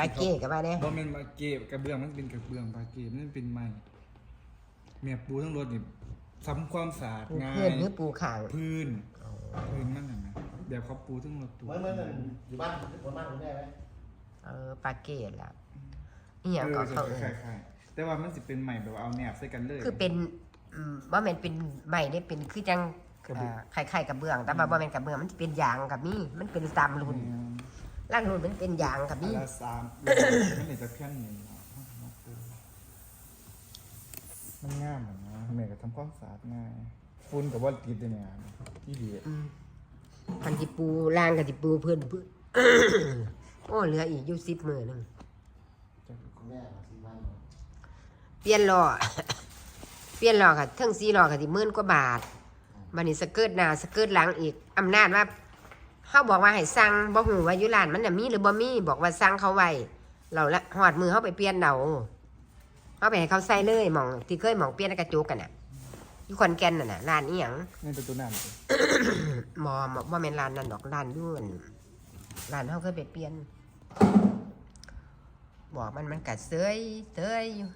ปลาเก้กับมาเนี่ยบ่แม่นมาเก็บกระเบื้องมันเป็นกระเบื้องปลาเก็บมันเป็นไม้เมียปูทั้งรถนี่ทำความสะอาดปูง่ายเพื่อนหรือปูข่างพื้นพื้นมันน่ะนะแบบเขาปูทั้งรถตัวเหมือนเหมือนอยู่บ้านคนบ้านคุณแม่ไหมเออปลาเก้ล่ะนี่อย่างก็เอเขาอเอิ้คล้ายๆแต่ว่ามันสิเป็นใหม่แบบว่าเอาแนบใส่กันเลย คือเป็นอืมว่ามันเป็นใหม่ได้เป็นคือจังกระเบื้องอ่าไข่ๆกับเบื้อง แต่ว่าบ่แม่นกับเบื้องมันสิเป็นยางกับมีมันเป็นตามรุ่น ร่างรุ่นมันเป็นยางกับอัมีนละสามมันไหนจะแค่นี้มันง่ายเหมือนนะแม่ก็ทำความสะอาดง่ายฝุ่นกับว่าติดเลยเนี่ยที่ดีอืมพันธิปูล่างกับธิปูเพื่อนเพื่อน โอ้เหลืออีกอยู่สิบมือหนึงคุณแม่สี่วันเปลี่ยนล้อ เปลี่ยนล้อค่ะเทั้งสี่ล้อค่ะที่หมื่นกว่าบาทบันนี้สเกิร์ตหน้าสเกิร์ตหลังอีกอำนาจว่า เขาบอกว่าให้สั่งบ่หูว่าอยู่ร้านมันน่ะมีหรือบ่มีบอกว่าสั่งเขาไว้เราละหอดมือเขาไปเปลี่ยนเราเขาไปให้เขาใส่เลยหมองที่เคยหมองเปลี่ยนกระจุกกันน่ะอยู่ขอนแก่นน่ะน่ะร้านอีหยังนี่เป็นตัวน้ำเลยหมอบ่แม่นร้านนั่นดอกร้านอยู่อั่นร้านเฮาเคยไปเปลี่ยน บอกมันมันกัดเสยเสยอยู่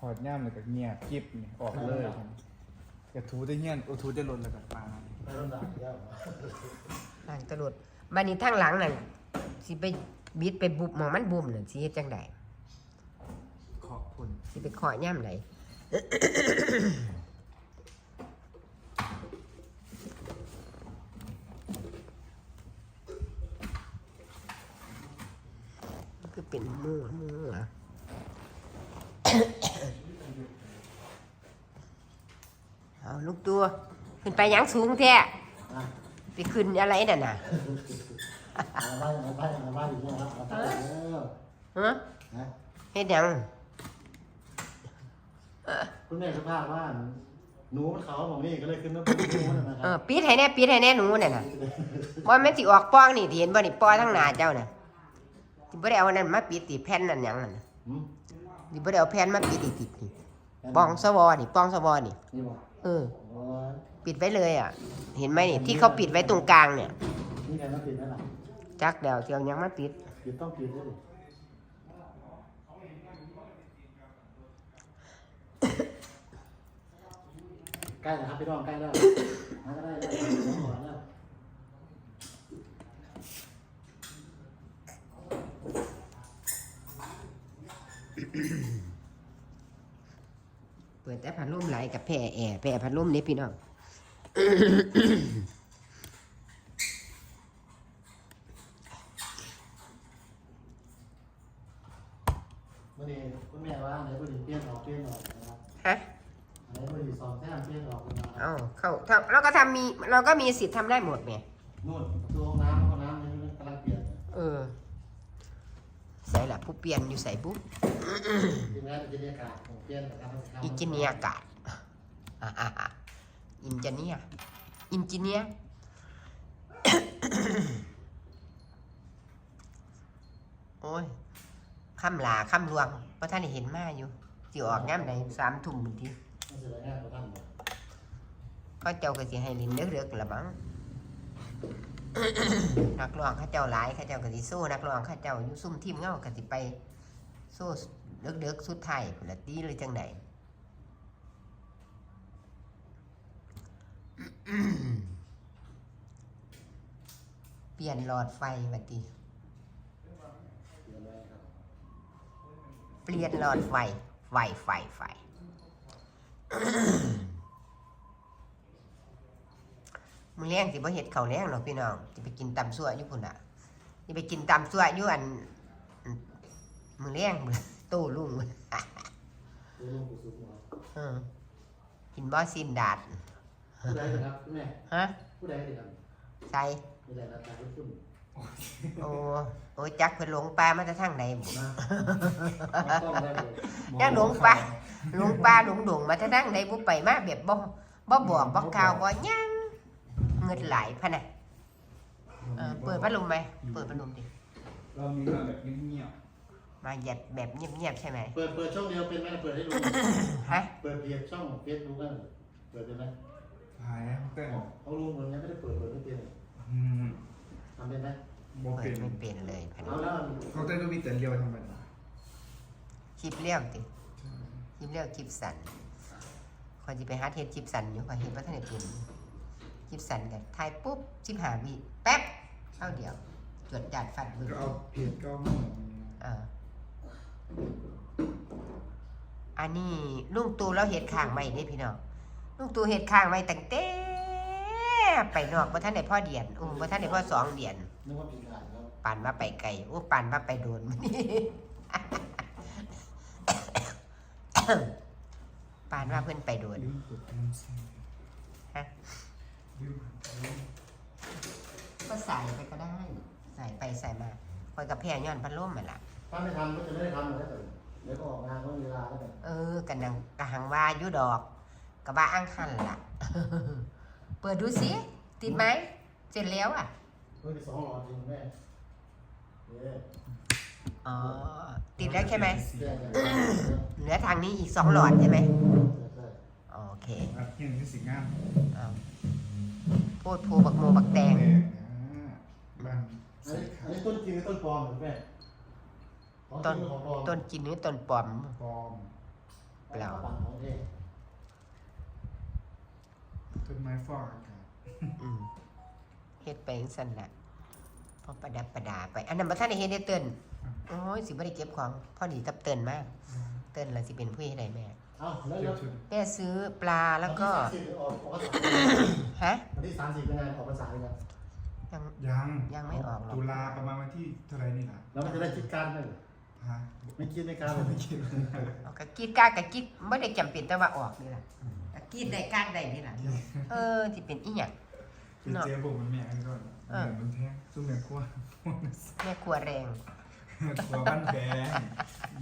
หอดย่ามเลยกับเงียบกิบนี่ออกเลยกระทูได้เงี้ยนโอทูได้ลนแล้วกับปลา ไม่ต้องด่าเยอะทางตลอดบัดนี้ทางหลังนั่นสิไปบิดไปบุบหมองมันบุมนั่นสิเฮ็ดจังไดขอบคุณสิไปขอย่ามไหนมันคือเป็นหมูหมูเหรอเอาลูกตัว ขึ้นไปหยังสูงแท้อะไปขึ้นอะไรนั่นน่ะมาบ้านมาบ้านมาบ้านอยู่เนี่ยครับมาบ้านแล้วฮะนะเฮ็ดหยังคุณแม่สภาพว่าหนูมันเขาของนี่ก็เลยขึ้นมาเป็นหนูนะคเอรัอบปิดให้แน่ปิดให้แน่หนูน่ะน่ะบ่แม่นสิออกป้องนี่ที่เห็นบ่นี่ป้อทั้งหน้าเจ้าน่ะสิบ่ได้เอาอันนั้นมาปิดติแผ่นนั่นหยังนั่นน่ะหืมสิบ่ได้เอาแผ่นมาปิดอีกติดนี่ป้องสวอนี่ป้องสวอนี่นี่บอกเออ โอ้ย ปิดไว้เลยอะ เห็นไหมนี่ที่เขาปิดไว้ตรงกลางเนี่ยนี่ใครมาปิดนั่นหรอจักเดี๋ยวเที่ยวยังมาปิดปิดต้องปิดด้วยดิใกล้แล้วครับพี่น้องใกล้แล้วมาก็ได้แล้วเดี๋ยวก่อนแล้วเปิดแต่พัดลมไหลกับแผ่แอร์แผ่พัดลมนี่พี่น้องเมื่อนี้คุณแม่ว่าไหนพอดีเปลี่ยนออกเปลี่ยนออกนะครับฮะไหนพอดีสองแท่งเปลี่ยนออกนะครับเอ้าเข้าทำเราก็ทำมีเราก็มีสิทธิ์ทำได้หมดไงนู่นตัวห้องน้ำห้องน้ำนี่กำลังเปลี่ยนเออ ใส่ละผู้เปลี่ยนอยู่ใส่ปุ๊บทีมงานอินเจเนียร์การผมเปลี่ยนนะครับอินจิเนียร์กาดอ่าอ่าอ่า อินจิเนียร์อินจิเนียร์โอ้ยคำลาคำลวง เพราะท่านได้เห็นมาอยู่สิออกง่ามใดสามทุ่มบางทีไม่ใช่งานของท่านหรอกเขาเจ้าก็สิให้ลินเลือกๆละมั้งนักร้องเขาเจ้าหลายเขาเจ้าก็สิสู้นักร้องเขาเจ้าอยู่ซุ่มทีมเงาก็สิไปสู้เลือกๆสุดท้ายพุ่นละตีเลยจังได เปลี่ยนหลอดไฟมาติเปลี่ยนเปลี่ยนหลอดไฟ ไฟ ไฟ ไฟมึงเลี้ยงสิบ่เห็ดเขาวแล้งหรอกพี่น้องจะไปกินตำซั่วอยู่พุ่นอะจะไปกินตำซั่วอยู่อันอันมึงเลี้ยงตู้ลุงตัวลุงอืมกินบ่ซินดาด ผู้ใดครับแม่ฮะผู้ใดครับใส่ผู้ใดรับจากคุณโอ้โอ้จักเพิ่นหลงปลามาแต่ทางไหนบุนะต้องได้เลยจักหลงปลาหลงปลาหลงดงมาแต่ทางไหนบุไปมาแบบบ่บ่บอกบ่กล่าวบ่หยังเงินไหลายพะน่ะเออเปิดพัดลมไหมเปิดพัดลมดิเรามีมาแบบเงียบมาหยัดแบบเงียบๆใช่ไหมเปิดเปิดช่องเดียวเป็นไหมเปิดให้ดูฮะเปิดเพจช่องเฟซบุ๊กกันเปิดเป็นไหมๆ หายแต่เขารู้เหมือนกันไม่ได้เปิดเปิดไม่เป็นอืมทำเป็นไหมทบอกเปิเป็ดนไม่เป็นเลยพันเอาแล้วเขาเต้นก็มีแต่เรียวธรรมดาคลิปเลี้ยวติคลิปเลี้ยวคลิปสันคอยจะไปหาเทศคลิปสันอยู่คอยเห็นว่าท่านได้เป็นคลิปสันกันถ่ายปุ๊บชิบหาวิแป๊บเข้าเดียว จวดจัดฟัดมือก็เอาเพจก็ห้องอ่าอันนี้ลุงตูเราเห็ดข้างไว้เด้พี่น้อง ลุงตูเห็ดข้างไว้ตั้งแต่ไปนอกบ่ท่านได้พ่อเดียนอุ้มบ่ท่านได้พ่อสองเดียนนึกว่าปีกายแล้วปานว่าไปไกลโอ้ปานว่าไปโดนมื้อนี้ปานว่าเพื่อนไปโดนลืมกดน้ำเสียงฮะลืมก็ใส่ไปก็ได้ ใส่ไปใส่มาคอยกับแพรย้อนพัดลมมาล่ะถ้าไม่ทำก็จะไม่ได้ทำเลยแต่เดี๋ยวก็ออกงานก็มีเวลาแล้วแต่เออกันนังกะหังว่าอยู่ดอก กะว่าอ้างคันล่ะ เปิดดูสิติดไหมเสร็จแล้วอะเพื่อที่สองหลอดจริงแม่เย้อ๋อติดแล้วใช่ไหมแจ้งกันเหลือทางนี้อีกสองหลอดใช่ไหมใช่โอเคอัดเงี้ยนี่สิงามเอาพูดพูบักโมบักแตงแดงนะบ้านอันนี้อันนี้ต้นจริงหรือต้นปลอมหรือแม่ของจต้รินงหรือของปลอมต้นกินหรือต้นปลอมปลอม เปล่าปั่นของเท่ ต้นไม้ฟอกอากาศอืมเฮ็ดไปจังซั่นล่ะพอประดับประดาไป อันนั้นบ่ทันได้เฮ็ดได้เติ้นโอ้ยสิบ่ได้เก็บของพอดีกับเติ้นมาก เติ้นล่ะสิเป็นผู้เฮ็ดให้แม่เอ้าแล้วเก็แล้บวชุดแม่ซื้อปลาแล้วก็ วันที่30ออกออกพรรษาฮะ วันที่สามสิบเป็นงานออกพรรษาเลยครับยัง ยังยังไม่ออกหรอกตุลาประมาณวันที่เท่าไหรนี่ล่ะแล้วมันจะได้คิดการไหมฮะไม่คิดไม่การเลยไม่คิดเลยเอาก็กรีดกล้ากะกรีดบ่ได้จำเป็นแต่ว่าออกนี่ล่ะก็ กรีดได้กล้ากได้นี่ล่ะเออสิเป็นอีหยังเป็นเจ๊ผมมันแม่กันก่อนเออเหมือนมันแท้ซุ้มแม่ครัวแม่ครัวแรงครัวบ้านแพง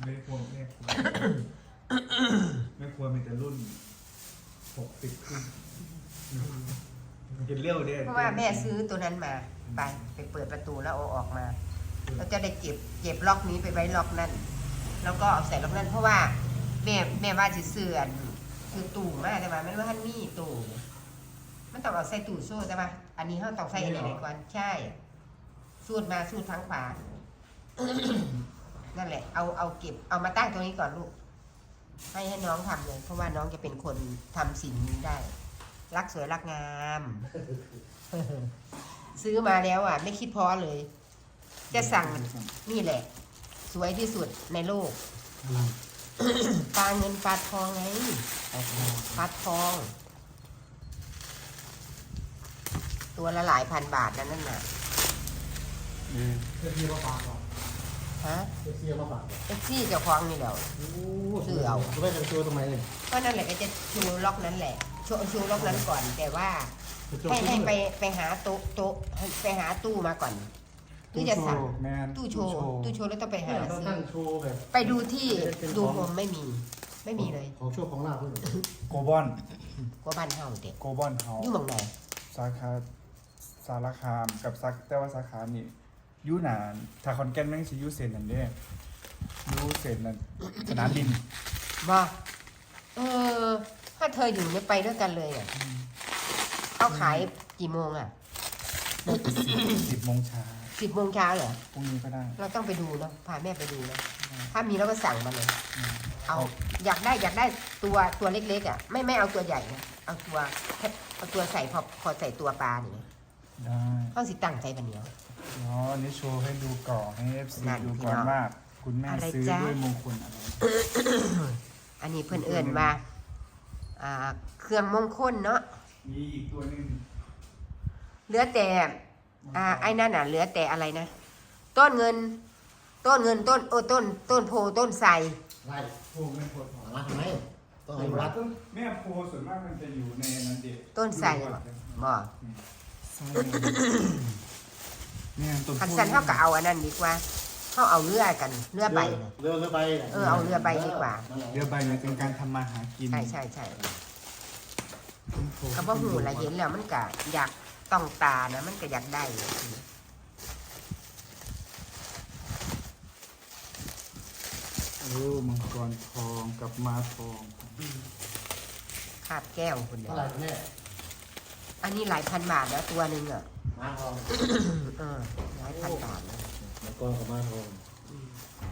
แม่ครัวแม่ครัวแม่ครัวมีแต่รุ่นหกสิบขึ้นมันกินเลี้ยวเด้เพราะว่าแม่ซื้อตัวนั้นมาไปไปเปิดประตูแล้วเอาออกมาเราจะได้เก็บเก็บล็อกนี้ไปไว้ล็อกนั่นแล้วก็เอาใส่ล็อกนั่นเพราะว่าแม่แม่ว่าสิซื้ออัน คือตู้มาแต่ว่ามันว่าท่านมีตู้มันต้องเอาใส่ตู้โซ่ใช่ปะอันนี้เขาต้องใส่อันไหนก่อนใช่ สูดมาสูดทางขวานั่นแหละ เอาเอาเก็บเอามาตั้งตรงนี้ก่อนลูก ให้ให้น้องทำเลย เพราะว่าน้องจะเป็นคนทำสิ่งนี้ได้ รักสวยรักงาม ซื้อมาแล้วอะ ไม่คิดพอเลย จะสั่งนี่แหละ สวยที่สุดในโลก ปลาเงินปลาทองไงปลาทอง ตัวละหลายพันบาทนั่นนั่นน่ะเพื่อที่ว่าฝากก่อนฮะเพื่อที่ว่าฝากก่อนเอ็กซี่เจ้าของนี่แหละซื้อเอาจะไม่เป็นตัวทำไมเนี่ยก็นั่นแหละก็จะชูล็อกนั้นแหละชูชูล็อกนั้นก่อนแต่ว่าจะให้ให้ไปไปหาโต๊ะโต๊ะให้ไปหาตู้มาก่อน หรือจะสั่งแมนตู้โชว์ตู้โชว์แล้วต้องไปหาต้องซื้อตั้งโชว์แบบไปดูที่ดูโฮมไม่มี ไม่มีเลยของโชว์ของลาบด้วยโกบอนกว่าบ้านเฮาเด็กโกบอนเขาอยู่หมองไหนสาขาสารคามกับสาแต่ว่าสาขานี่อยูหนานถ้าคอนแกนแม่งสิอยูเซนนั่นเด้อยูเซนนั่นสนามบินบ่เออ ถ้าเธออยู่เนี่ยไปด้วยกันเลยอะเขาขายกี่โมงอะ สิบโมงเช้า สิบโมงเช้าเหรอพรุ่งนี้ก็ได้ เราต้องไปดูเนาะพาแม่ไปดูเนาะถ้ามีเราก็สั่งมาเลยอืมเอาอยากได้อยากได้ตัวตัวเล็กๆอะไม่ไม่เอาตัวใหญ่นะเอาตัวแค่เอาตัวใส่พอพอใส่ตัวปลาอย่างเงี้ยได้เขาสิตั้งใจบันเนียวเนาะอันนี้โชว์ให้ดูก่อนให้เอฟซีนั่นดูก่อนพี่น้องว่าคุณแม่อะไรซื้อจ๊ะด้วยมงคลอะไรอันนี้เพื่อนเอื่นมาอ่าเครื่องมงคลเนาะมีอีกตัวหนึงเหลือแต่ อ่าไอ้นั่นน่ะเหลือแต่อะไรนะ ต้นเงิน ต้นเงินต้นโอ้ต้น ต้นโพต้นไทรไล่โพแม่โพทองมาทำไมต้องให้รัดแม่โพส่วนมากมันจะอยู่ในนั้นเด็กต้นไทรบ่บ่ใช่เนี่ยต้นโพคันสันเท่ากับเอาอันนั้นดีกว่าเขาเอาเรือกันเรือใบน่ะเรือเรือใบเออเอาเรือใบดีกว่าเรือใบเนี่ยเป็นการทำมาหากินใช่ใช่ใช่ต้นโพก็บ่หูละเห็นแล้วมันก็อยาก ต้องตานะมันก็อยากได้อยู่โอ้มังกรทองกับมาทองคาบแก้วคุณเนี่เท่ายไหร่แม่อันนี้หลายพันบาทแล้วตัวหนึ่งอะ มาทองเออหลายพันบาทกองกับมาทอง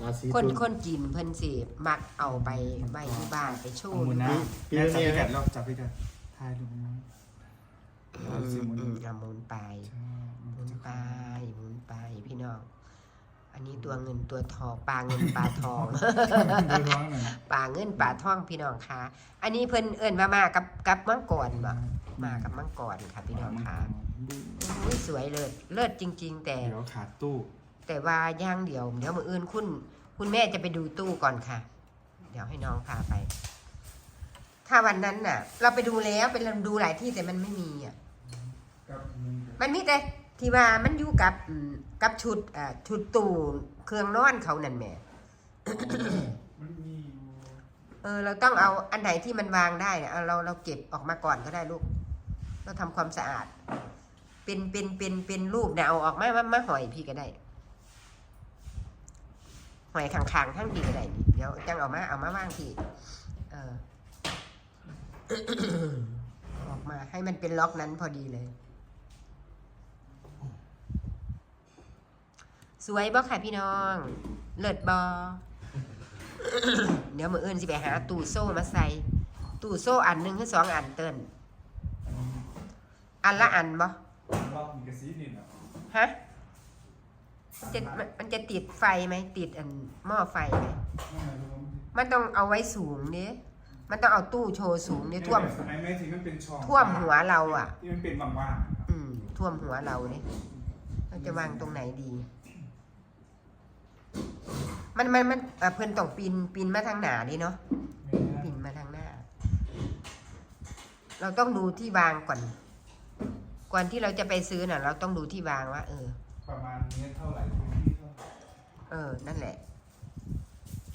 ราศีคนตุล คนจีนเพิ่นสิมักเอาไปไว้ที่บ้านไปโชเอาว์มือหน้าปีแม่นี้จับพิกัดแล้วจับพิกัดทายดูมั้งอื เอามสิหมุนอืมเอาหมุนไปใช่หมุนไปหมุนไปพี่น้อง อันนี้ตัวเงินตัวทองปลาเงินปลาทองดูท้องหน่อยปลาเงินปลาทองพี่น้องคะอันนี้เพิ่นเอิ้นว่ามากับกับมังกรบ่มากับมังกรค่ะพี่น้องคะอุ้ยสวยเลิศเลิศจริง ๆ แต่เดี๋ยวขาดตู้ แต่ว่าย่างเดียวเดี๋ยวมืออื่นคุณ คุณแม่จะไปดูตู้ก่อนค่ะ เดี๋ยวให้น้องพาไป ถ้าวันนั้นน่ะ เราไปดูแล้วไปดูหลายที่แต่มันไม่มีอะกับมันมีแต่ที่ว่ามันอยู่กับอืมกับชุดอ่าชุดตู้เครื่องนอนเขานั่นแหม่ มันมีอยู่เออเราต้องเอาอันไหนที่มันวางได้เนี่ยเอาเราเราเก็บออกมาก่อนก็ได้ลูก เราทำความสะอาด เป็นเป็นเป็นเป็นรูปเนี่ยเอาออกมามามาหอยพี่ก็ได้ หอยข้างๆทั้งดีก็ได้นี่เดี๋ยวจังเอามาเอามาว่างพี่ เออ ออกมาให้มันเป็นล็อกนั้นพอดีเลย สวยบ่ค่ะพี่น้อง เลิศบอเดี๋ยวมืออื่นสิไปหาตู้โซ่มาใส่ ตู้โซ่อันหนึ่งคือสองอันเติ้นอันละอันบ่รอบมีกระซีดินอะฮะมันจะมันมันจะติดไฟไหมติดอันหม้อไฟไหมไม่รู้มันต้องเอาไว้สูงเนี้ย มันต้องเอาตู้โชว์สูงเนี่ยท่วมไอ้แม่ที่มันเป็นช่องท่วมหัวเราอะ ที่มันเป็นว่างอืม ท่วมหัวเราเนี่ยเราจะวางตรงไหนดี มันมันมันเอ่อเพิ่นต้องปีนปีนมาทางหนาดิเนาะๆปีนมาทางหน้า เราต้องดูที่วางก่อน ก่อนที่เราจะไปซื้อน่ะ เราต้องดูที่วางว่าเออ ประมาณนี้เท่าไหร่พื้นที่เท่าไหร่เออ นั่นแหละ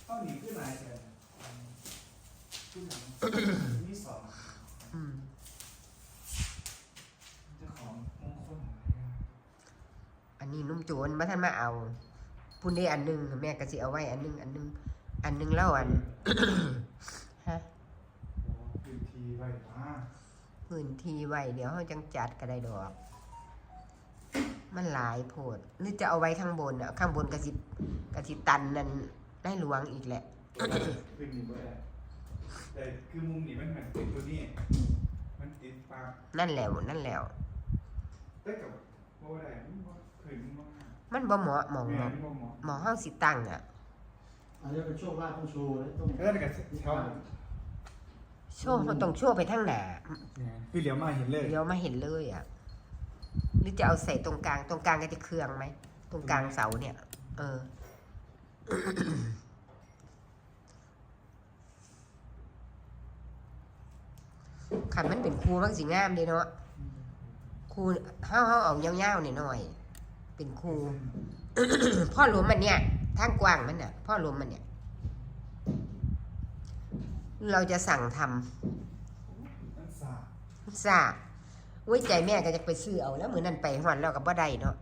เท่านี้ขึ้นไหนแทน ขึ้นหลังนี่สองอืมเจ้าของมงคลอะไรอะอันนี้นุ่มโจรมาท่านมาเอาพุ่นได้อันหนึงแม่ก็สิเอาไว้ อันหนึงอันหนึงอันหนึงเล่าอันฮะโอ้พื้นที่ไว้มาพื้นที่ไว้เดี๋ยวเขาจังจัดก็ได้ดอก มันหลายโพดหรือจะเอาไว้ข้างบนอะข้างบนกระสิกระสิตันนั่นได้หลวงอีกแหละพื้นที่ไว้ได้ แต่คือมุมนี้มันเหมือนติดตัวนี้ มันติดปากนั่นแหล้วนั่นแหล้ว ได้กับว่าได้มันบ่เคยมันบ่มันบ่เหมาะหมองแม่หมองมันบ่เหมาะหมองเฮาสิตั้งอะ อันนี้เป็นโชคลาภต้องโชว์เลยต้องเออแต่กับเขาโชว์เขาต้องโชว์ไปทางหน้าคือเหลียวมาเห็นเลยเดี๋ยวมาเห็นเลยอะ หรือจะเอาใส่ตรงกลาง ตรงกลางก็จะเครืองไหม ตรงกลางเสาเนี่ย เออ ขันมันเป็นครูมันสิงามเดีเนาะครูเฮาเฮาเอาเงาวๆหน่อยๆเป็นครู พ่อหลวมมันเนี่ยทางกว้างมันน่ะ พ่อหลวมมันเนี่ย เราจะสั่งทำสาบซาอุ้ใจแม่ก็จะไปซื้อเอาแล้วเหมือนนั่นไปหวันแล้วกับบ่ได้เนาะ